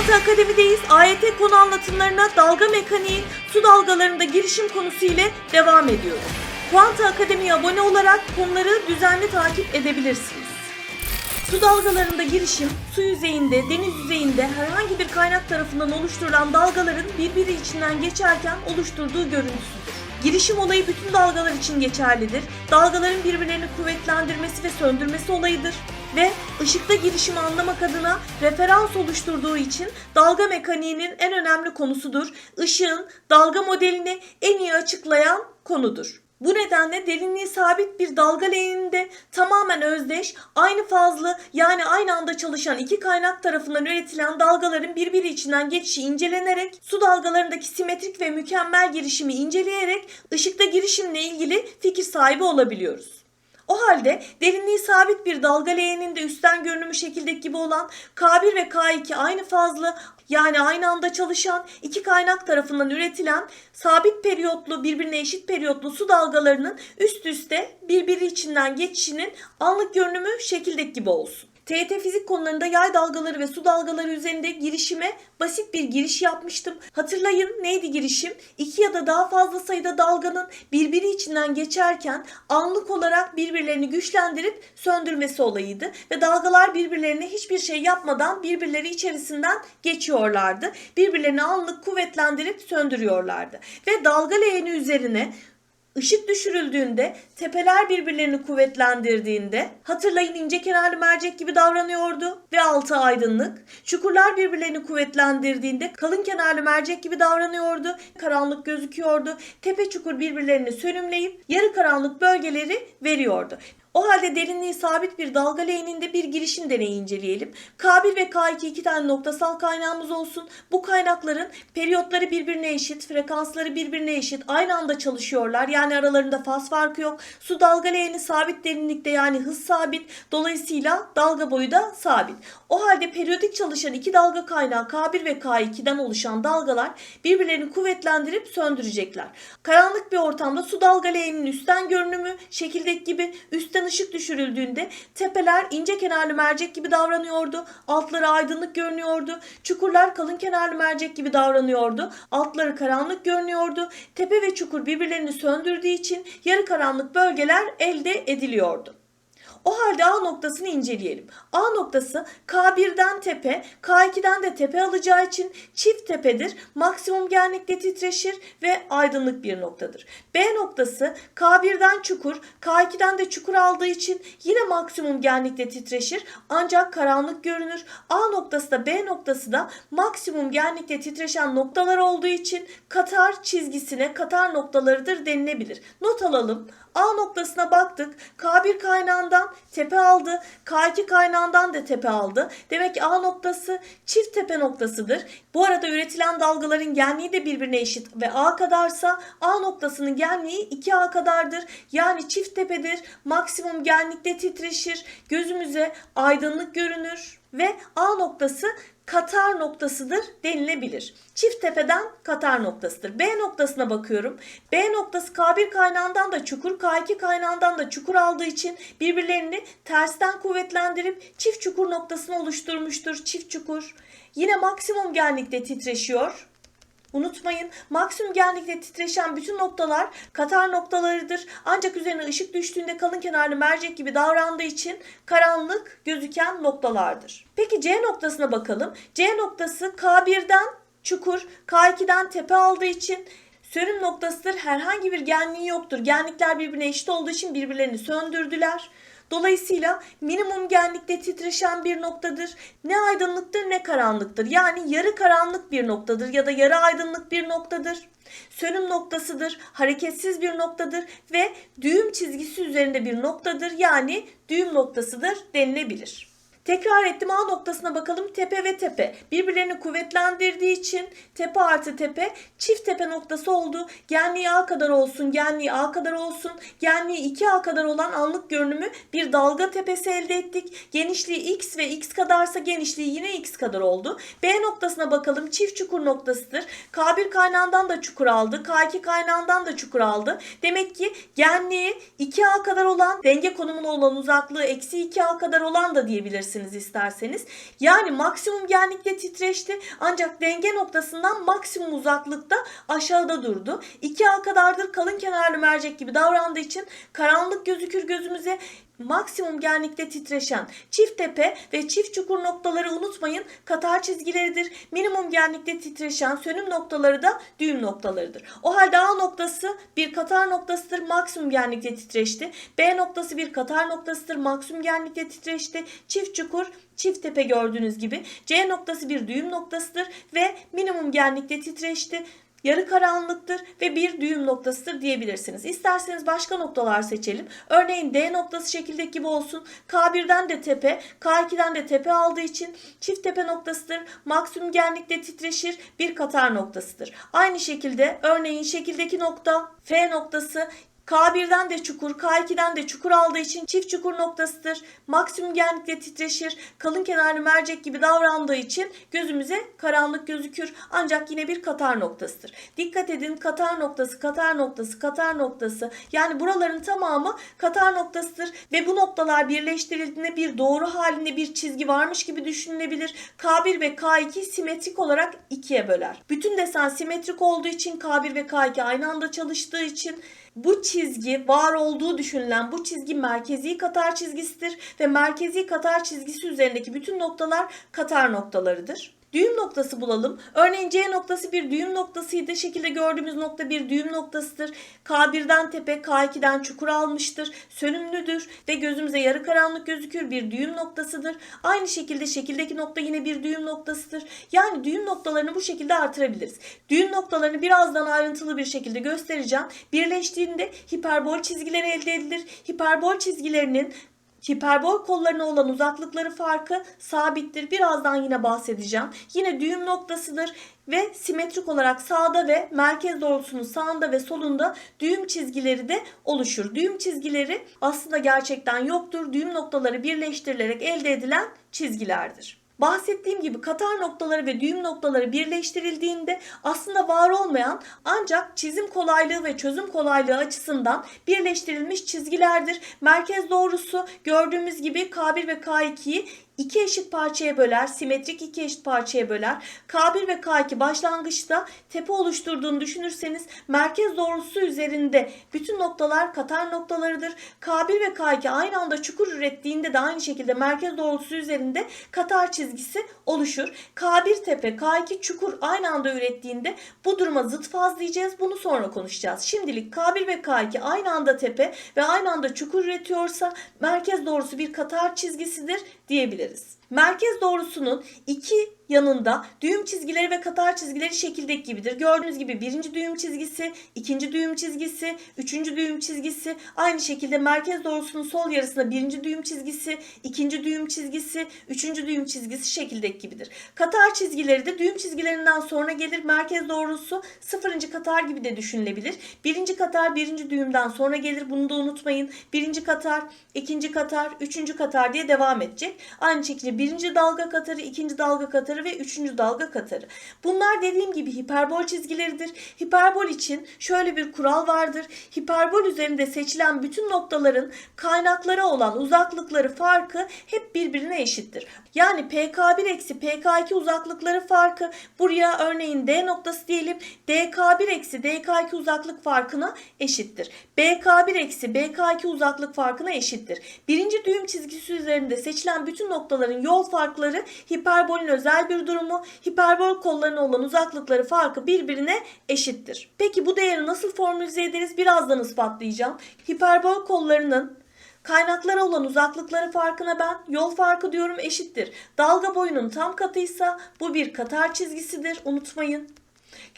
Kuanta Akademi'deyiz. AYT konu anlatımlarına dalga mekaniği, su dalgalarında girişim konusu ile devam ediyoruz. Kuanta Akademi'ye abone olarak konuları düzenli takip edebilirsiniz. Su dalgalarında girişim, su yüzeyinde, deniz yüzeyinde herhangi bir kaynak tarafından oluşturulan dalgaların birbiri içinden geçerken oluşturduğu görüntüsüdür. Girişim olayı bütün dalgalar için geçerlidir. Dalgaların birbirlerini kuvvetlendirmesi ve söndürmesi olayıdır. Ve ışıkta girişimi anlamak adına referans oluşturduğu için dalga mekaniğinin en önemli konusudur. Işığın dalga modelini en iyi açıklayan konudur. Bu nedenle derinliği sabit bir dalga leğeninde tamamen özdeş, aynı fazlı yani aynı anda çalışan iki kaynak tarafından üretilen dalgaların birbiri içinden geçişi incelenerek, su dalgalarındaki simetrik ve mükemmel girişimi inceleyerek ışıkta girişimle ilgili fikir sahibi olabiliyoruz. O halde derinliği sabit bir dalga leğeninde üstten görünümü şekildeki gibi olan K1 ve K2 aynı fazlı yani aynı anda çalışan iki kaynak tarafından üretilen sabit periyotlu birbirine eşit periyotlu su dalgalarının üst üste birbiri içinden geçişinin anlık görünümü şekildeki gibi olsun. TET fizik konularında yay dalgaları ve su dalgaları üzerinde girişime basit bir giriş yapmıştım. Hatırlayın neydi girişim? İki ya da daha fazla sayıda dalganın birbiri içinden geçerken anlık olarak birbirlerini güçlendirip söndürmesi olayıydı. Ve dalgalar birbirlerine hiçbir şey yapmadan birbirleri içerisinden geçiyorlardı. Birbirlerini anlık kuvvetlendirip söndürüyorlardı. Ve dalga leğeni üzerine Işık düşürüldüğünde tepeler birbirlerini kuvvetlendirdiğinde hatırlayın ince kenarlı mercek gibi davranıyordu ve altı aydınlık. Çukurlar birbirlerini kuvvetlendirdiğinde kalın kenarlı mercek gibi davranıyordu. Karanlık gözüküyordu. Tepe çukur birbirlerini sönümleyip yarı karanlık bölgeleri veriyordu. O halde derinliği sabit bir dalga leğeninde bir girişim deneyi inceleyelim. K1 ve K2 iki tane noktasal kaynağımız olsun. Bu kaynakların periyotları birbirine eşit, frekansları birbirine eşit, aynı anda çalışıyorlar. Yani aralarında faz farkı yok. Su dalga leğeni sabit derinlikte yani hız sabit. Dolayısıyla dalga boyu da sabit. O halde periyodik çalışan iki dalga kaynağı K1 ve K2'den oluşan dalgalar birbirlerini kuvvetlendirip söndürecekler. Karanlık bir ortamda su dalga leğeninin üstten görünümü şekildeki gibi üstten ışık düşürüldüğünde tepeler ince kenarlı mercek gibi davranıyordu. Altları aydınlık görünüyordu. Çukurlar kalın kenarlı mercek gibi davranıyordu. Altları karanlık görünüyordu. Tepe ve çukur birbirlerini söndürdüğü için yarı karanlık bölgeler elde ediliyordu. O halde A noktasını inceleyelim. A noktası K1'den tepe, K2'den de tepe alacağı için çift tepedir. Maksimum genlikte titreşir ve aydınlık bir noktadır. B noktası K1'den çukur, K2'den de çukur aldığı için yine maksimum genlikte titreşir ancak karanlık görünür. A noktası da B noktası da maksimum genlikte titreşen noktalar olduğu için katar çizgisine katar noktalarıdır denilebilir. Not alalım. A noktasına baktık. K1 kaynağından tepe aldı. K2 kaynağından da tepe aldı. Demek ki A noktası çift tepe noktasıdır. Bu arada üretilen dalgaların genliği de birbirine eşit ve A kadarsa A noktasının genliği 2A kadardır. Yani çift tepedir. Maksimum genlikte titreşir. Gözümüze aydınlık görünür ve A noktası katar noktasıdır denilebilir. Çift tepeden katar noktasıdır. B noktasına bakıyorum. B noktası K1 kaynağından da çukur, K2 kaynağından da çukur aldığı için birbirlerini tersten kuvvetlendirip çift çukur noktasını oluşturmuştur. Çift çukur. Yine maksimum genlikte titreşiyor. Unutmayın maksimum genlikte titreşen bütün noktalar katar noktalarıdır. Ancak üzerine ışık düştüğünde kalın kenarlı mercek gibi davrandığı için karanlık gözüken noktalardır. Peki C noktasına bakalım. C noktası K1'den çukur, K2'den tepe aldığı için sönüm noktasıdır. Herhangi bir genliği yoktur. Genlikler birbirine eşit olduğu için birbirlerini söndürdüler. Dolayısıyla minimum genlikte titreşen bir noktadır. Ne aydınlıktır ne karanlıktır. Yani yarı karanlık bir noktadır ya da yarı aydınlık bir noktadır. Sönüm noktasıdır, hareketsiz bir noktadır ve düğüm çizgisi üzerinde bir noktadır. Yani düğüm noktasıdır denilebilir. Tekrar ettim A noktasına bakalım. Tepe ve tepe birbirlerini kuvvetlendirdiği için tepe artı tepe çift tepe noktası oldu. Genliği A kadar olsun, genliği A kadar olsun. Genliği 2A kadar olan anlık görünümü bir dalga tepesi elde ettik. Genişliği X ve X kadarsa genişliği yine X kadar oldu. B noktasına bakalım. Çift çukur noktasıdır. K1 kaynağından da çukur aldı. K2 kaynağından da çukur aldı. Demek ki genliği 2A kadar olan denge konumuna olan uzaklığı eksi 2A kadar olan da diyebilirsiniz diyebilirsiniz isterseniz. Yani maksimum genlikte titreşti ancak denge noktasından maksimum uzaklıkta aşağıda durdu. 2A kadardır kalın kenarlı mercek gibi davrandığı için karanlık gözükür gözümüze maksimum genlikte titreşen çift tepe ve çift çukur noktaları unutmayın katar çizgileridir. Minimum genlikte titreşen sönüm noktaları da düğüm noktalarıdır. O halde A noktası bir katar noktasıdır maksimum genlikte titreşti. B noktası bir katar noktasıdır maksimum genlikte titreşti. Çift çukur çift tepe gördüğünüz gibi. C noktası bir düğüm noktasıdır ve minimum genlikte titreşti yarı karanlıktır ve bir düğüm noktasıdır diyebilirsiniz. İsterseniz başka noktalar seçelim. Örneğin D noktası şekildeki gibi olsun. K1'den de tepe, K2'den de tepe aldığı için çift tepe noktasıdır. Maksimum genlikte titreşir, bir katar noktasıdır. Aynı şekilde örneğin şekildeki nokta F noktası K1'den de çukur, K2'den de çukur aldığı için çift çukur noktasıdır. Maksimum genlikle titreşir. Kalın kenarlı mercek gibi davrandığı için gözümüze karanlık gözükür. Ancak yine bir katar noktasıdır. Dikkat edin katar noktası, katar noktası, katar noktası. Yani buraların tamamı katar noktasıdır. Ve bu noktalar birleştirildiğinde bir doğru halinde bir çizgi varmış gibi düşünülebilir. K1 ve K2 simetrik olarak ikiye böler. Bütün desen simetrik olduğu için K1 ve K2 aynı anda çalıştığı için bu çizgi var olduğu düşünülen bu çizgi merkezi katar çizgisidir ve merkezi katar çizgisi üzerindeki bütün noktalar katar noktalarıdır. Düğüm noktası bulalım. Örneğin C noktası bir düğüm noktasıydı. Şekilde gördüğümüz nokta bir düğüm noktasıdır. K1'den tepe, K2'den çukur almıştır. Sönümlüdür ve gözümüze yarı karanlık gözükür bir düğüm noktasıdır. Aynı şekilde şekildeki nokta yine bir düğüm noktasıdır. Yani düğüm noktalarını bu şekilde artırabiliriz. Düğüm noktalarını birazdan ayrıntılı bir şekilde göstereceğim. Birleştiğinde hiperbol çizgileri elde edilir. Hiperbol çizgilerinin Hiperbol kollarına olan uzaklıkları farkı sabittir. Birazdan yine bahsedeceğim. Yine düğüm noktasıdır ve simetrik olarak sağda ve merkez doğrultusunun sağında ve solunda düğüm çizgileri de oluşur. Düğüm çizgileri aslında gerçekten yoktur. Düğüm noktaları birleştirilerek elde edilen çizgilerdir. Bahsettiğim gibi katar noktaları ve düğüm noktaları birleştirildiğinde aslında var olmayan ancak çizim kolaylığı ve çözüm kolaylığı açısından birleştirilmiş çizgilerdir. Merkez doğrusu gördüğümüz gibi K1 ve K2'yi iki eşit parçaya böler, simetrik iki eşit parçaya böler. K1 ve K2 başlangıçta tepe oluşturduğunu düşünürseniz merkez doğrusu üzerinde bütün noktalar katar noktalarıdır. K1 ve K2 aynı anda çukur ürettiğinde de aynı şekilde merkez doğrusu üzerinde katar çizgisi oluşur. K1 tepe, K2 çukur aynı anda ürettiğinde bu duruma zıt faz diyeceğiz. Bunu sonra konuşacağız. Şimdilik K1 ve K2 aynı anda tepe ve aynı anda çukur üretiyorsa merkez doğrusu bir katar çizgisidir diyebiliriz. Merkez doğrusunun iki yanında düğüm çizgileri ve katar çizgileri şekildeki gibidir. Gördüğünüz gibi birinci düğüm çizgisi, ikinci düğüm çizgisi, üçüncü düğüm çizgisi. Aynı şekilde merkez doğrusunun sol yarısında birinci düğüm çizgisi, ikinci düğüm çizgisi, üçüncü düğüm çizgisi şekildeki gibidir. Katar çizgileri de düğüm çizgilerinden sonra gelir. Merkez doğrusu sıfırıncı katar gibi de düşünülebilir. Birinci katar birinci düğümden sonra gelir. Bunu da unutmayın. Birinci katar, ikinci katar, üçüncü katar diye devam edecek. Aynı şekilde birinci dalga katarı, ikinci dalga katarı ve üçüncü dalga katarı. Bunlar dediğim gibi hiperbol çizgileridir. Hiperbol için şöyle bir kural vardır. Hiperbol üzerinde seçilen bütün noktaların kaynaklara olan uzaklıkları farkı hep birbirine eşittir. Yani PK1 eksi PK2 uzaklıkları farkı buraya örneğin D noktası diyelim DK1 eksi DK2 uzaklık farkına eşittir. BK1 eksi BK2 uzaklık farkına eşittir. Birinci düğüm çizgisi üzerinde seçilen bütün noktaların yol farkları hiperbolün özel bir durumu, hiperbol kollarına olan uzaklıkları farkı birbirine eşittir. Peki bu değeri nasıl formülize ederiz? Birazdan ispatlayacağım. Hiperbol kollarının Kaynaklara olan uzaklıkları farkına ben yol farkı diyorum eşittir. Dalga boyunun tam katıysa bu bir katar çizgisidir unutmayın.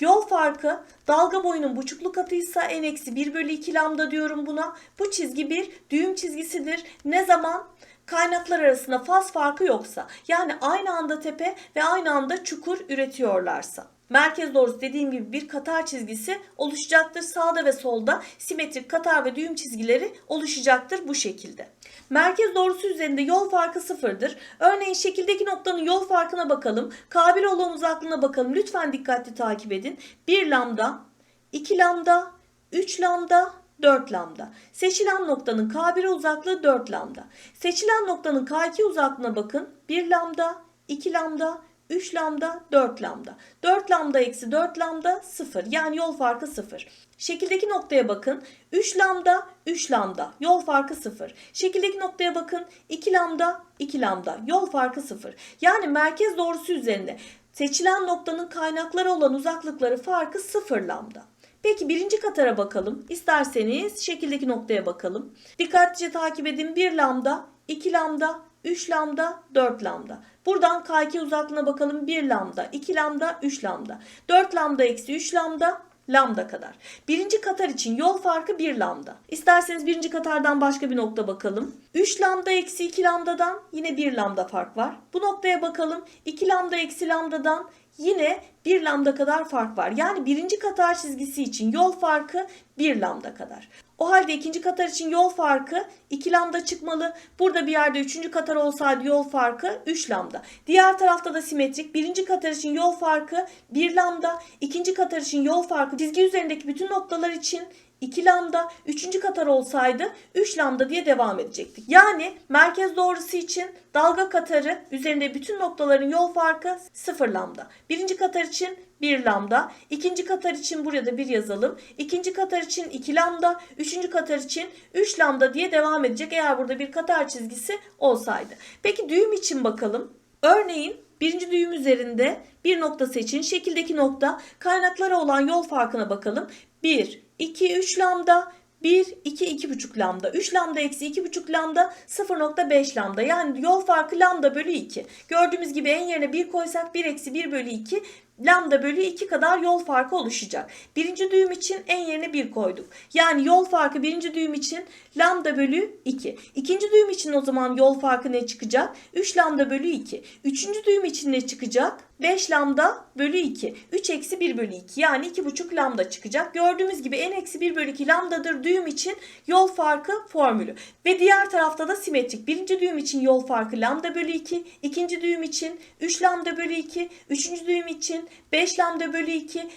Yol farkı dalga boyunun buçuklu katıysa n eksi 1 bölü 2 lambda diyorum buna. Bu çizgi bir düğüm çizgisidir. Ne zaman? Kaynaklar arasında faz farkı yoksa yani aynı anda tepe ve aynı anda çukur üretiyorlarsa. Merkez doğrusu dediğim gibi bir katar çizgisi oluşacaktır. Sağda ve solda simetrik katar ve düğüm çizgileri oluşacaktır bu şekilde. Merkez doğrusu üzerinde yol farkı sıfırdır. Örneğin şekildeki noktanın yol farkına bakalım. Kabil olan uzaklığına bakalım. Lütfen dikkatli takip edin. 1 lambda, 2 lambda, 3 lambda, 4 lambda. Seçilen noktanın K1'e uzaklığı 4 lambda. Seçilen noktanın K2 uzaklığına bakın. 1 lambda, 2 lambda, 3 lambda, 4 lambda. 4 lambda eksi 4 lambda 0. Yani yol farkı 0. Şekildeki noktaya bakın. 3 lambda, 3 lambda. Yol farkı 0. Şekildeki noktaya bakın. 2 lambda, 2 lambda. Yol farkı 0. Yani merkez doğrusu üzerinde seçilen noktanın kaynakları olan uzaklıkları farkı 0 lambda. Peki birinci katara bakalım. İsterseniz şekildeki noktaya bakalım. Dikkatlice takip edin. 1 lambda, 2 lambda, 3 lambda, 4 lambda. Buradan K2 uzaklığına bakalım. 1 lambda, 2 lambda, 3 lambda. 4 lambda eksi 3 lambda, lambda kadar. Birinci katar için yol farkı 1 lambda. İsterseniz birinci katardan başka bir nokta bakalım. 3 lambda eksi 2 lambdadan yine 1 lambda fark var. Bu noktaya bakalım. 2 lambda eksi lambdadan yine 1 lambda kadar fark var. Yani birinci katar çizgisi için yol farkı 1 lambda kadar. O halde ikinci katar için yol farkı 2 lambda çıkmalı. Burada bir yerde üçüncü katar olsaydı yol farkı 3 lambda. Diğer tarafta da simetrik. Birinci katar için yol farkı 1 lambda. ikinci katar için yol farkı çizgi üzerindeki bütün noktalar için 2 lambda, üçüncü katar olsaydı 3 lambda diye devam edecektik. Yani merkez doğrusu için dalga katarı üzerinde bütün noktaların yol farkı 0 lambda. Birinci katar için 1 lambda, ikinci katar için buraya da 1 yazalım. İkinci katar için 2 lambda, üçüncü katar için 3 lambda diye devam edecek eğer burada bir katar çizgisi olsaydı. Peki düğüm için bakalım. Örneğin birinci düğüm üzerinde bir nokta seçin. Şekildeki nokta kaynaklara olan yol farkına bakalım. 1, 2, 3 lambda, 1, 2, 2,5 lambda. 3 lambda eksi 2,5 lambda 0,5 lambda. Yani yol farkı lambda bölü 2. Gördüğümüz gibi en yerine 1 koysak 1 eksi 1 bölü 2 lambda bölü 2 kadar yol farkı oluşacak. Birinci düğüm için en yerine 1 koyduk. Yani yol farkı birinci düğüm için lambda bölü 2. İkinci düğüm için o zaman yol farkı ne çıkacak? 3 lambda bölü 2. Üçüncü düğüm için ne çıkacak? 5 lambda bölü 2. 3 eksi 1 bölü 2 yani 2,5 lambda çıkacak. Gördüğümüz gibi n eksi 1 bölü 2 lambdadır düğüm için yol farkı formülü. Ve diğer tarafta da simetrik. Birinci düğüm için yol farkı lambda bölü 2. ikinci düğüm için 3 lambda bölü 2. Üçüncü düğüm için 5 lambda bölü 2.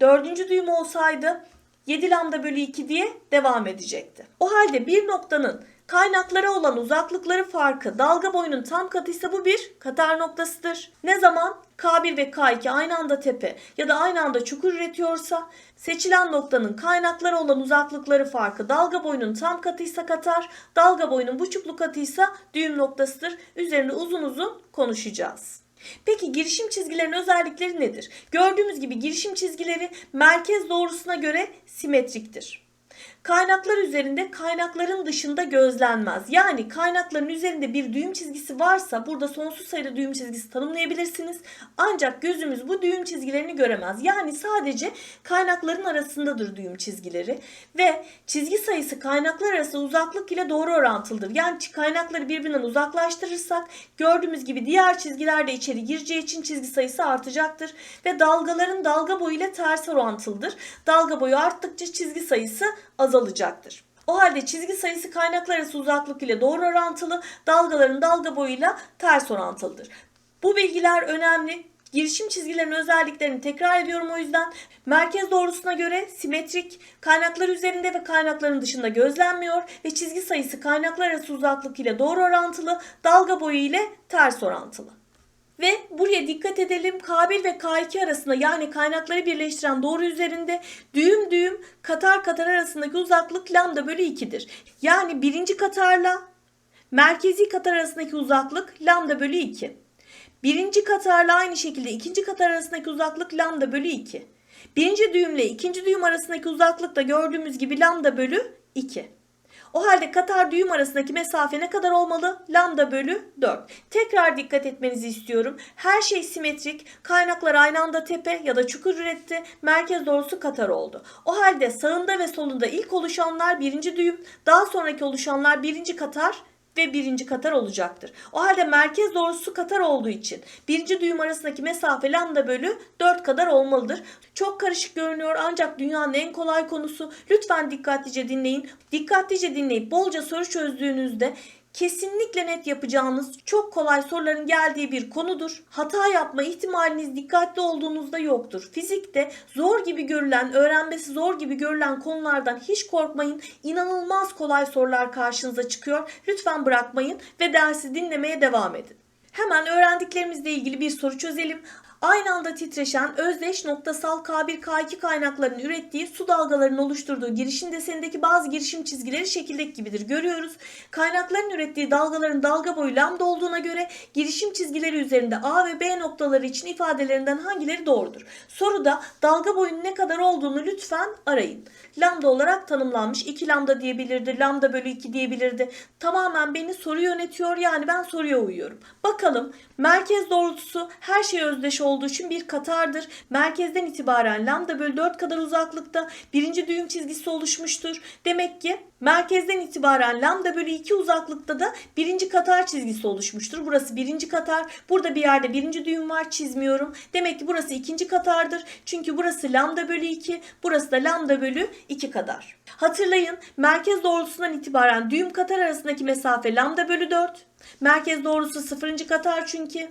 Dördüncü düğüm olsaydı 7 lambda bölü 2 diye devam edecekti. O halde bir noktanın kaynaklara olan uzaklıkları farkı dalga boyunun tam katıysa bu bir katar noktasıdır. Ne zaman K1 ve K2 aynı anda tepe ya da aynı anda çukur üretiyorsa seçilen noktanın kaynaklara olan uzaklıkları farkı dalga boyunun tam katıysa katar, dalga boyunun buçuklu katıysa düğüm noktasıdır. Üzerine uzun uzun konuşacağız. Peki girişim çizgilerinin özellikleri nedir? Gördüğümüz gibi girişim çizgileri merkez doğrusuna göre simetriktir. Kaynaklar üzerinde kaynakların dışında gözlenmez. Yani kaynakların üzerinde bir düğüm çizgisi varsa burada sonsuz sayıda düğüm çizgisi tanımlayabilirsiniz. Ancak gözümüz bu düğüm çizgilerini göremez. Yani sadece kaynakların arasındadır düğüm çizgileri ve çizgi sayısı kaynaklar arası uzaklık ile doğru orantılıdır. Yani kaynakları birbirinden uzaklaştırırsak gördüğümüz gibi diğer çizgiler de içeri gireceği için çizgi sayısı artacaktır ve dalgaların dalga boyu ile ters orantılıdır. Dalga boyu arttıkça çizgi sayısı azalacaktır. O halde çizgi sayısı kaynaklar arası uzaklık ile doğru orantılı, dalgaların dalga boyuyla ters orantılıdır. Bu bilgiler önemli. Girişim çizgilerinin özelliklerini tekrar ediyorum o yüzden. Merkez doğrusuna göre simetrik, kaynaklar üzerinde ve kaynakların dışında gözlenmiyor ve çizgi sayısı kaynaklar arası uzaklık ile doğru orantılı, dalga boyu ile ters orantılı. Ve buraya dikkat edelim K1 ve K2 arasında yani kaynakları birleştiren doğru üzerinde düğüm düğüm katar katar arasındaki uzaklık lambda bölü 2'dir. Yani birinci katarla merkezi katar arasındaki uzaklık lambda bölü 2. Birinci katarla aynı şekilde ikinci katar arasındaki uzaklık lambda bölü 2. Birinci düğümle ikinci düğüm arasındaki uzaklık da gördüğümüz gibi lambda bölü 2. O halde katar düğüm arasındaki mesafe ne kadar olmalı? Lambda bölü 4. Tekrar dikkat etmenizi istiyorum. Her şey simetrik. Kaynaklar aynı anda tepe ya da çukur üretti. Merkez doğrusu katar oldu. O halde sağında ve solunda ilk oluşanlar birinci düğüm. Daha sonraki oluşanlar birinci katar ve birinci katar olacaktır. O halde merkez doğrusu katar olduğu için birinci düğüm arasındaki mesafe lambda bölü 4 kadar olmalıdır. Çok karışık görünüyor ancak dünyanın en kolay konusu. Lütfen dikkatlice dinleyin. Dikkatlice dinleyip bolca soru çözdüğünüzde kesinlikle net yapacağınız çok kolay soruların geldiği bir konudur. Hata yapma ihtimaliniz dikkatli olduğunuzda yoktur. Fizikte zor gibi görülen, öğrenmesi zor gibi görülen konulardan hiç korkmayın. İnanılmaz kolay sorular karşınıza çıkıyor. Lütfen bırakmayın ve dersi dinlemeye devam edin. Hemen öğrendiklerimizle ilgili bir soru çözelim. Aynı anda titreşen özdeş noktasal K1 K2 kaynaklarının ürettiği su dalgalarının oluşturduğu girişim desenindeki bazı girişim çizgileri şekildeki gibidir. Görüyoruz. Kaynakların ürettiği dalgaların dalga boyu lambda olduğuna göre girişim çizgileri üzerinde A ve B noktaları için ifadelerinden hangileri doğrudur? Soruda dalga boyunun ne kadar olduğunu lütfen arayın. Lambda olarak tanımlanmış. 2 lambda diyebilirdi. Lambda bölü 2 diyebilirdi. Tamamen beni soru yönetiyor. Yani ben soruya uyuyorum. Bakalım merkez doğrultusu her şey özdeş olduğu için bir katardır. Merkezden itibaren lambda bölü 4 kadar uzaklıkta birinci düğüm çizgisi oluşmuştur. Demek ki merkezden itibaren lambda bölü 2 uzaklıkta da birinci katar çizgisi oluşmuştur. Burası birinci katar. Burada bir yerde birinci düğüm var çizmiyorum. Demek ki burası ikinci katardır. Çünkü burası lambda bölü 2. Burası da lambda bölü 2 kadar. Hatırlayın merkez doğrultusundan itibaren düğüm katar arasındaki mesafe lambda bölü 4. Merkez doğrusu sıfırıncı katar çünkü.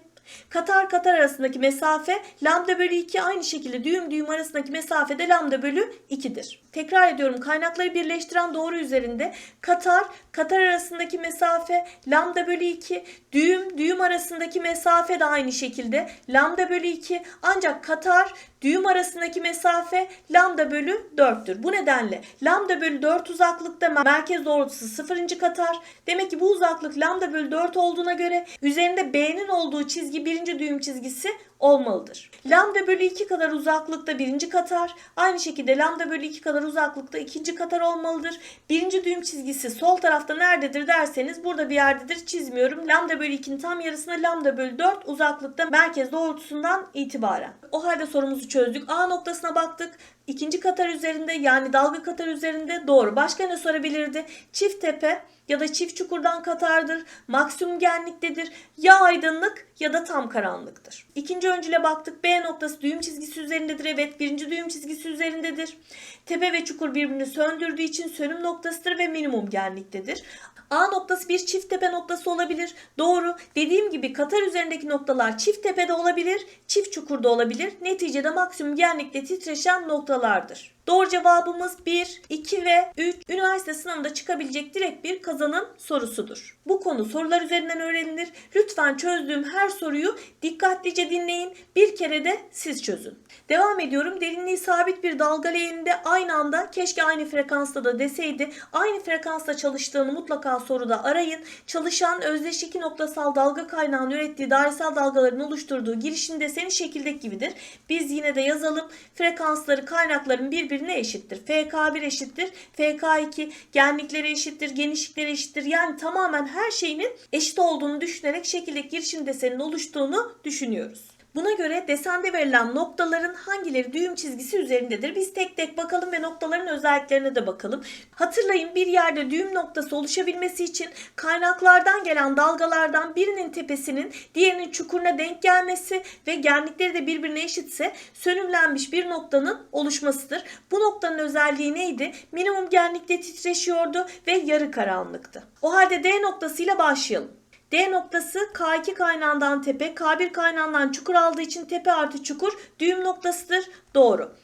Katar katar arasındaki mesafe lambda bölü 2 aynı şekilde düğüm düğüm arasındaki mesafe de lambda bölü 2'dir. Tekrar ediyorum kaynakları birleştiren doğru üzerinde katar katar arasındaki mesafe lambda bölü 2 düğüm düğüm arasındaki mesafe de aynı şekilde lambda bölü 2 ancak katar düğüm arasındaki mesafe lambda bölü 4'tür. Bu nedenle lambda bölü 4 uzaklıkta merkez doğrultusu 0. katar. Demek ki bu uzaklık lambda bölü 4 olduğuna göre üzerinde B'nin olduğu çizgi birinci düğüm çizgisi olmalıdır. Lambda bölü 2 kadar uzaklıkta birinci katar. Aynı şekilde lambda bölü 2 kadar uzaklıkta ikinci katar olmalıdır. Birinci düğüm çizgisi sol tarafta nerededir derseniz burada bir yerdedir çizmiyorum. Lambda bölü 2'nin tam yarısına lambda bölü 4 uzaklıkta merkez doğrultusundan itibaren. O halde sorumuzu çözdük. A noktasına baktık. İkinci katar üzerinde yani dalga katar üzerinde doğru. Başka ne sorabilirdi? Çift tepe ya da çift çukurdan katardır. Maksimum genliktedir. Ya aydınlık ya da tam karanlıktır. İkinci öncüle baktık. B noktası düğüm çizgisi üzerindedir. Evet birinci düğüm çizgisi üzerindedir. Tepe ve çukur birbirini söndürdüğü için sönüm noktasıdır ve minimum genliktedir. A noktası bir çift tepe noktası olabilir. Doğru. Dediğim gibi katar üzerindeki noktalar çift tepede olabilir, çift çukurda olabilir. Neticede maksimum genlikte titreşen noktalardır. Doğru cevabımız 1, 2 ve 3 üniversite sınavında çıkabilecek direkt bir kazanım sorusudur. Bu konu sorular üzerinden öğrenilir. Lütfen çözdüğüm her soruyu dikkatlice dinleyin. Bir kere de siz çözün. Devam ediyorum. Derinliği sabit bir dalga leğeninde aynı anda keşke aynı frekansta da deseydi. Aynı frekansta çalıştığını mutlaka soruda arayın. Çalışan özdeş iki noktasal dalga kaynağının ürettiği dairesel dalgaların oluşturduğu girişim deseni şekildeki gibidir. Biz yine de yazalım. Frekansları kaynakların birbirine eşittir. FK1 eşittir. FK2 genlikleri eşittir. Genişlikleri eşittir. Yani tamamen her şeyinin eşit olduğunu düşünerek şekildeki girişim deseninin oluştuğunu düşünüyoruz. Buna göre desende verilen noktaların hangileri düğüm çizgisi üzerindedir? Biz tek tek bakalım ve noktaların özelliklerine de bakalım. Hatırlayın bir yerde düğüm noktası oluşabilmesi için kaynaklardan gelen dalgalardan birinin tepesinin diğerinin çukuruna denk gelmesi ve genlikleri de birbirine eşitse sönümlenmiş bir noktanın oluşmasıdır. Bu noktanın özelliği neydi? Minimum genlikte titreşiyordu ve yarı karanlıktı. O halde D noktasıyla başlayalım. D noktası K2 kaynağından tepe, K1 kaynağından çukur aldığı için tepe artı çukur düğüm noktasıdır. Doğru.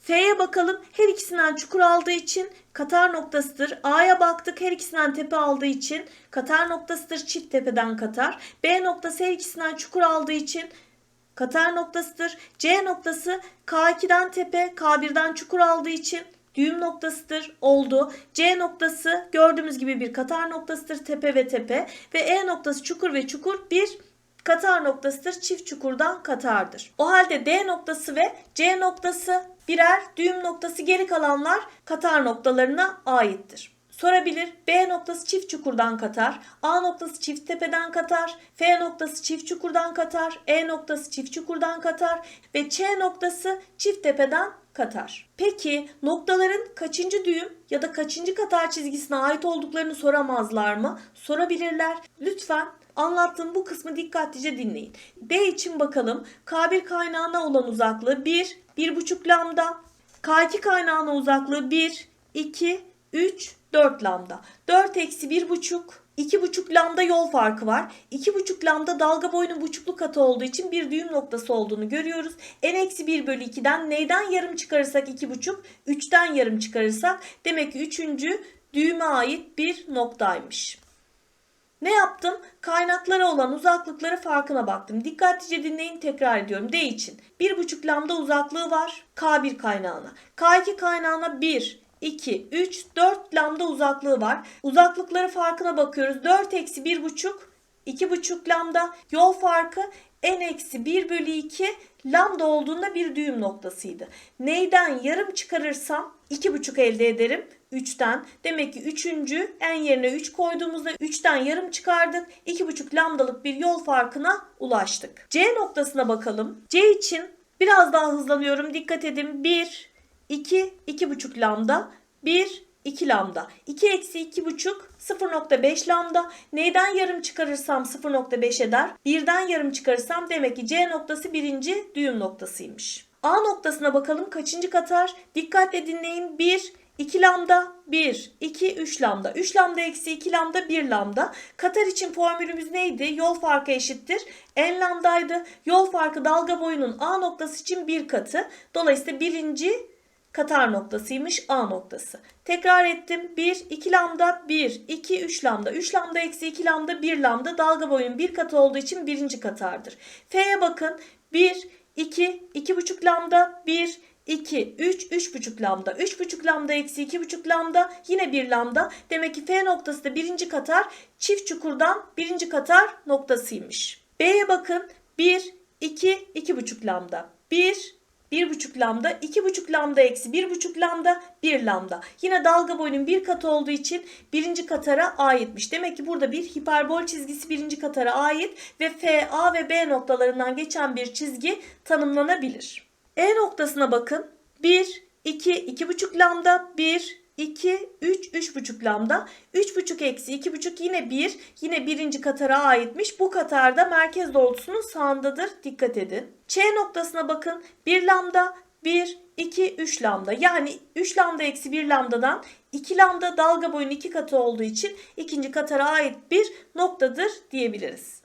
F'ye bakalım. Her ikisinden çukur aldığı için katar noktasıdır. A'ya baktık. Her ikisinden tepe aldığı için katar noktasıdır. Çift tepeden katar. B noktası her ikisinden çukur aldığı için katar noktasıdır. C noktası K2'den tepe, K1'den çukur aldığı için düğüm noktasıdır oldu. C noktası gördüğümüz gibi bir katar noktasıdır tepe ve tepe ve E noktası çukur ve çukur bir katar noktasıdır çift çukurdan katardır. O halde D noktası ve C noktası birer düğüm noktası geri kalanlar katar noktalarına aittir. Sorabilir. B noktası çift çukurdan katar. A noktası çift tepeden katar. F noktası çift çukurdan katar. E noktası çift çukurdan katar. Ve Ç noktası çift tepeden katar. Peki noktaların kaçıncı düğüm ya da kaçıncı katar çizgisine ait olduklarını soramazlar mı? Sorabilirler. Lütfen anlattığım bu kısmı dikkatlice dinleyin. D için bakalım. K1 kaynağına olan uzaklığı 1, 1,5 lambda. K2 kaynağına uzaklığı 1, 2, 3, 4 lambda. 4 eksi 1,5 2,5 lambda yol farkı var. 2,5 lambda dalga boyunun buçuklu katı olduğu için bir düğüm noktası olduğunu görüyoruz. n-1 bölü 2'den neyden yarım çıkarırsak 2,5? 3'ten yarım çıkarırsak demek ki 3. düğüme ait bir noktaymış. Ne yaptım? Kaynaklara olan uzaklıkları farkına baktım. Dikkatlice dinleyin tekrar ediyorum. D için 1,5 lambda uzaklığı var K1 kaynağına. K2 kaynağına 1, 2, 3, 4 lambda uzaklığı var. Uzaklıkları farkına bakıyoruz. 4 eksi 1,5, 2,5 lambda. Yol farkı n eksi 1 bölü 2 lambda olduğunda bir düğüm noktasıydı. Neyden yarım çıkarırsam 2,5 elde ederim. 3'ten. Demek ki 3. en yerine 3 koyduğumuzda 3'ten yarım çıkardık. 2,5 lambdalık bir yol farkına ulaştık. C noktasına bakalım. C için biraz daha hızlanıyorum. Dikkat edin. 1, 2, 2,5 lambda. 1, 2 lambda. 2 eksi 2,5 0.5 lambda. Neyden yarım çıkarırsam 0.5 eder. Birden yarım çıkarırsam demek ki C noktası birinci düğüm noktasıymış. A noktasına bakalım kaçıncı katar? Dikkatle dinleyin. 1, 2 lambda, 1, 2, 3 lambda. 3 lambda eksi 2 lambda, 1 lambda. Katar için formülümüz neydi? Yol farkı eşittir. N lambdaydı. Yol farkı dalga boyunun A noktası için bir katı. Dolayısıyla birinci Katar noktasıymış A noktası. Tekrar ettim. 1, 2 lambda, 1, 2, 3 lambda. 3 lambda eksi 2 lambda, 1 lambda. Dalga boyunun bir katı olduğu için birinci Katar'dır. F'ye bakın. 1, 2, 2,5 lambda, 1, 2, 3, 3,5 lambda. 3,5 lambda eksi 2,5 lambda yine 1 lambda. Demek ki F noktası da birinci Katar çift çukurdan birinci Katar noktasıymış. B'ye bakın. 1, 2, 2,5 lambda. 1, 1,5 lambda, 2,5 lambda eksi 1,5 lambda, 1 lambda. Yine dalga boyunun bir katı olduğu için birinci katara aitmiş. Demek ki burada bir hiperbol çizgisi birinci katara ait ve F, A ve B noktalarından geçen bir çizgi tanımlanabilir. E noktasına bakın. 1, 2, 2,5 lambda, 1, 2, 3, 3,5 lambda. 3,5 eksi 2,5 yine 1. Yine birinci katara aitmiş. Bu katarda merkez doğrultusunun sağındadır. Dikkat edin. Ç noktasına bakın. 1 lambda, 1, 2, 3 lambda. Yani 3 lambda eksi 1 lambdadan 2 lambda dalga boyunun 2 katı olduğu için ikinci katara ait bir noktadır diyebiliriz.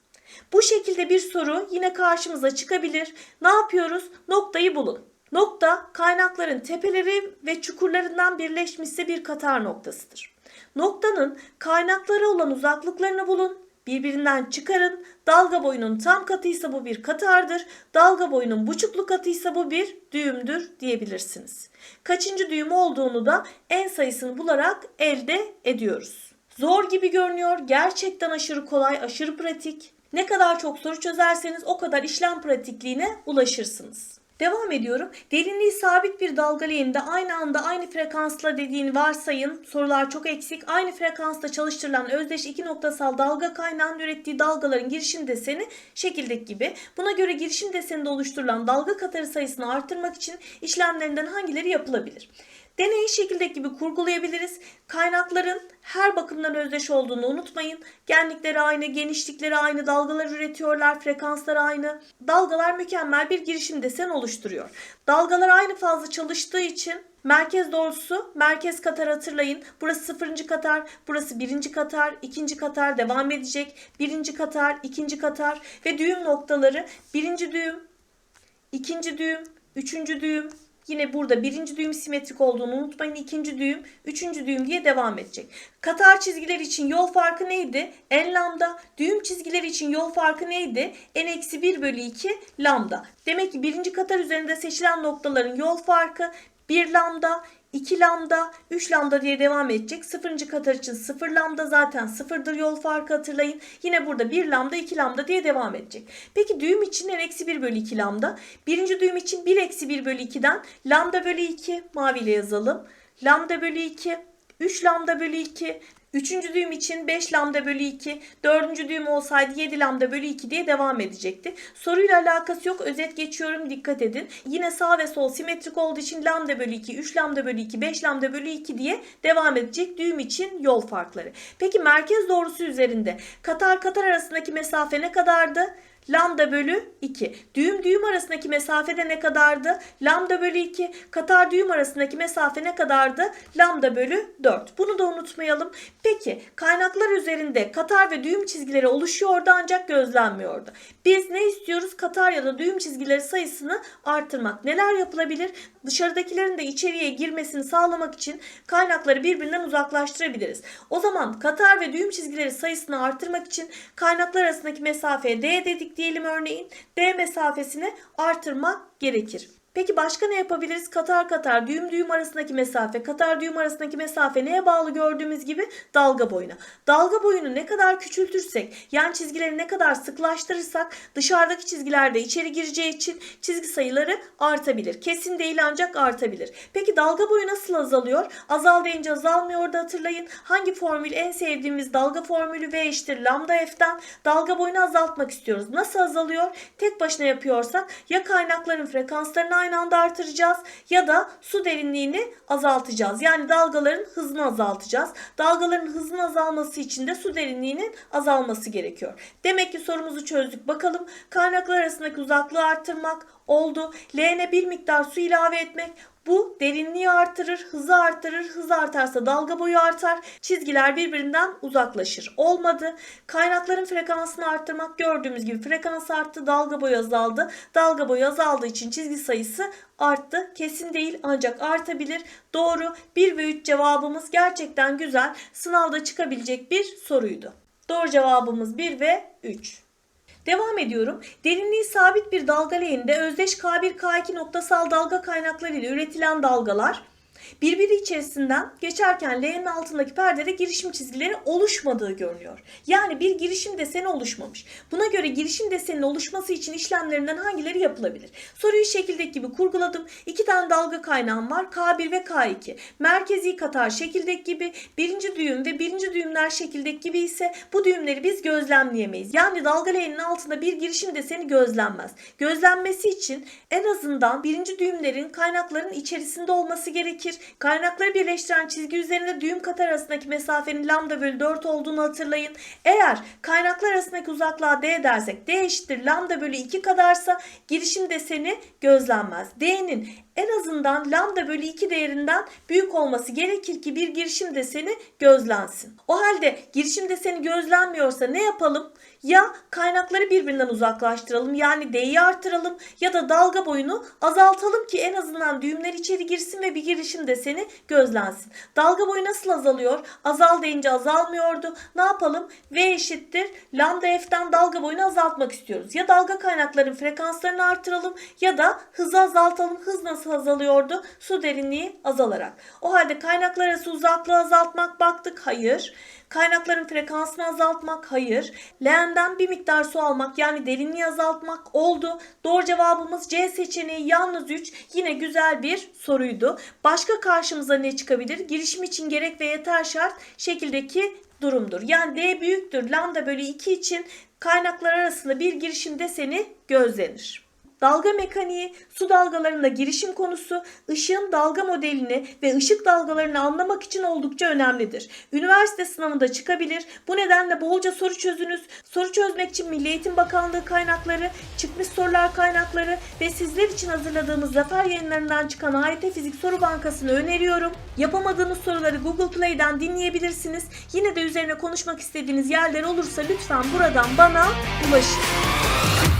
Bu şekilde bir soru yine karşımıza çıkabilir. Ne yapıyoruz? Noktayı bulun. Nokta kaynakların tepeleri ve çukurlarından birleşmişse bir katar noktasıdır. Noktanın kaynaklara olan uzaklıklarını bulun, birbirinden çıkarın. Dalga boyunun tam katıysa bu bir katardır. Dalga boyunun buçuklu katıysa bu bir düğümdür diyebilirsiniz. Kaçıncı düğüm olduğunu da en sayısını bularak elde ediyoruz. Zor gibi görünüyor. Gerçekten aşırı kolay, aşırı pratik. Ne kadar çok soru çözerseniz o kadar işlem pratikliğine ulaşırsınız. Devam ediyorum. Derinliği sabit bir dalga leğeninde aynı anda aynı frekansla dediğini varsayın. Sorular çok eksik. Aynı frekansta çalıştırılan özdeş iki noktasal dalga kaynağının ürettiği dalgaların girişim deseni şekildeki gibi. Buna göre girişim deseninde oluşturulan dalga katarı sayısını artırmak için işlemlerinden hangileri yapılabilir? Deneyi şekildeki gibi kurgulayabiliriz. Kaynakların her bakımdan özdeş olduğunu unutmayın. Genlikleri aynı, genişlikleri aynı, dalgalar üretiyorlar, frekansları aynı. Dalgalar mükemmel bir girişim desen oluşturuyor. Dalgalar aynı fazla çalıştığı için merkez doğrusu, merkez katar hatırlayın. Burası sıfırıncı katar, burası birinci katar, ikinci katar devam edecek. Birinci katar, ikinci katar ve düğüm noktaları birinci düğüm, ikinci düğüm, üçüncü düğüm, Yine burada birinci düğüm simetrik olduğunu unutmayın. ikinci düğüm, üçüncü düğüm diye devam edecek. Katar çizgiler için yol farkı neydi? N lambda. Düğüm çizgiler için yol farkı neydi? N eksi 1 bölü 2 lambda. Demek ki birinci katar üzerinde seçilen noktaların yol farkı 1 lambda, 2 lambda, 3 lambda diye devam edecek. 0. katar için 0 lambda zaten 0'dır yol farkı hatırlayın. Yine burada 1 lambda 2 lambda diye devam edecek. Peki düğüm için n eksi 1 bölü 2 lambda. Birinci düğüm için 1 eksi 1 bölü 2'den lambda bölü 2 maviyle yazalım. Lambda bölü 2 3 lambda bölü 2 Üçüncü düğüm için 5 lambda bölü 2, dördüncü düğüm olsaydı 7 lambda bölü 2 diye devam edecekti. Soruyla alakası yok. Özet geçiyorum. Dikkat edin. Yine sağ ve sol simetrik olduğu için lambda bölü 2, 3 lambda bölü 2, 5 lambda bölü 2 diye devam edecek düğüm için yol farkları. Peki merkez doğrusu üzerinde katar katar arasındaki mesafe ne kadardı? Lambda bölü 2. Düğüm düğüm arasındaki mesafede ne kadardı? Lambda bölü 2. Katar düğüm arasındaki mesafe ne kadardı? Lambda bölü 4. Bunu da unutmayalım. Peki kaynaklar üzerinde katar ve düğüm çizgileri oluşuyordu ancak gözlenmiyordu. Biz ne istiyoruz? Katar ya da düğüm çizgileri sayısını artırmak. Neler yapılabilir? Dışarıdakilerin de içeriye girmesini sağlamak için kaynakları birbirinden uzaklaştırabiliriz. O zaman katar ve düğüm çizgileri sayısını artırmak için kaynaklar arasındaki mesafeye D dedik diyelim örneğin. D mesafesini artırmak gerekir. Peki başka ne yapabiliriz? Katar katar düğüm düğüm arasındaki mesafe, katar düğüm arasındaki mesafe neye bağlı gördüğümüz gibi dalga boyuna. Dalga boyunu ne kadar küçültürsek, yan çizgileri ne kadar sıklaştırırsak dışarıdaki çizgiler de içeri gireceği için çizgi sayıları artabilir. Kesin değil ancak artabilir. Peki dalga boyu nasıl azalıyor? Azal deyince azalmıyor da hatırlayın. Hangi formül en sevdiğimiz dalga formülü V eşittir lambda F'den dalga boyunu azaltmak istiyoruz. Nasıl azalıyor? Tek başına yapıyorsak ya kaynakların frekanslarını aynı anda artıracağız ya da su derinliğini azaltacağız. Yani dalgaların hızını azaltacağız. Dalgaların hızının azalması için de su derinliğinin azalması gerekiyor. Demek ki sorumuzu çözdük. Bakalım kaynaklar arasındaki uzaklığı arttırmak oldu. Leğene bir miktar su ilave etmek bu derinliği artırır, hızı artırır. Hız artarsa dalga boyu artar. Çizgiler birbirinden uzaklaşır. Olmadı. Kaynakların frekansını arttırmak gördüğümüz gibi frekans arttı, dalga boyu azaldı. Dalga boyu azaldığı için çizgi sayısı arttı. Kesin değil ancak artabilir. Doğru. 1 ve 3 cevabımız gerçekten güzel. Sınavda çıkabilecek bir soruydu. Doğru cevabımız 1 ve 3. Devam ediyorum. Derinliği sabit bir dalga leğeninde özdeş K1 K2 noktasal dalga kaynakları ile üretilen dalgalar birbiri içerisinden geçerken leğenin altındaki perdede girişim çizgileri oluşmadığı görünüyor. Yani bir girişim deseni oluşmamış. Buna göre girişim deseninin oluşması için işlemlerinden hangileri yapılabilir? Soruyu şekildeki gibi kurguladım. İki tane dalga kaynağım var. K1 ve K2. Merkezi katar şekildeki gibi birinci düğüm ve birinci düğümler şekildeki gibi ise bu düğümleri biz gözlemleyemeyiz. Yani dalga leğeninin altında bir girişim deseni gözlenmez. Gözlenmesi için en azından birinci düğümlerin kaynakların içerisinde olması gerekir. Kaynakları birleştiren çizgi üzerinde düğüm kat arasındaki mesafenin lambda bölü 4 olduğunu hatırlayın. Eğer kaynaklar arasındaki uzaklığa d dersek d eşittir lambda bölü 2 kadarsa girişim deseni gözlenmez. d'nin en azından lambda bölü 2 değerinden büyük olması gerekir ki bir girişim deseni gözlensin. O halde girişim deseni gözlenmiyorsa ne yapalım? Ya kaynakları birbirinden uzaklaştıralım yani D'yi artıralım ya da dalga boyunu azaltalım ki en azından düğümler içeri girsin ve bir girişim deseni gözlensin. Dalga boyu nasıl azalıyor? Azal deyince azalmıyordu. Ne yapalım? V eşittir. Lambda F'den dalga boyunu azaltmak istiyoruz. Ya dalga kaynakların frekanslarını artıralım ya da hızı azaltalım. Hız nasıl azalıyordu? Su derinliği azalarak. O halde kaynaklar arası uzaklığı azaltmak baktık. Hayır. Kaynakların frekansını azaltmak hayır. Leğenden bir miktar su almak yani derinliği azaltmak oldu. Doğru cevabımız C seçeneği yalnız 3. Yine güzel bir soruydu. Başka karşımıza ne çıkabilir? Girişim için gerek ve yeter şart şekildeki durumdur. Yani D büyüktür lambda bölü 2 için kaynaklar arasında bir girişim deseni gözlenir. Dalga mekaniği, su dalgalarında girişim konusu, ışığın dalga modelini ve ışık dalgalarını anlamak için oldukça önemlidir. Üniversite sınavında çıkabilir. Bu nedenle bolca soru çözünüz. Soru çözmek için Milli Eğitim Bakanlığı kaynakları, çıkmış sorular kaynakları ve sizler için hazırladığımız Zafer yayınlarından çıkan AYT Fizik Soru Bankası'nı öneriyorum. Yapamadığınız soruları Google Play'den dinleyebilirsiniz. Yine de üzerine konuşmak istediğiniz yerler olursa lütfen buradan bana ulaşın.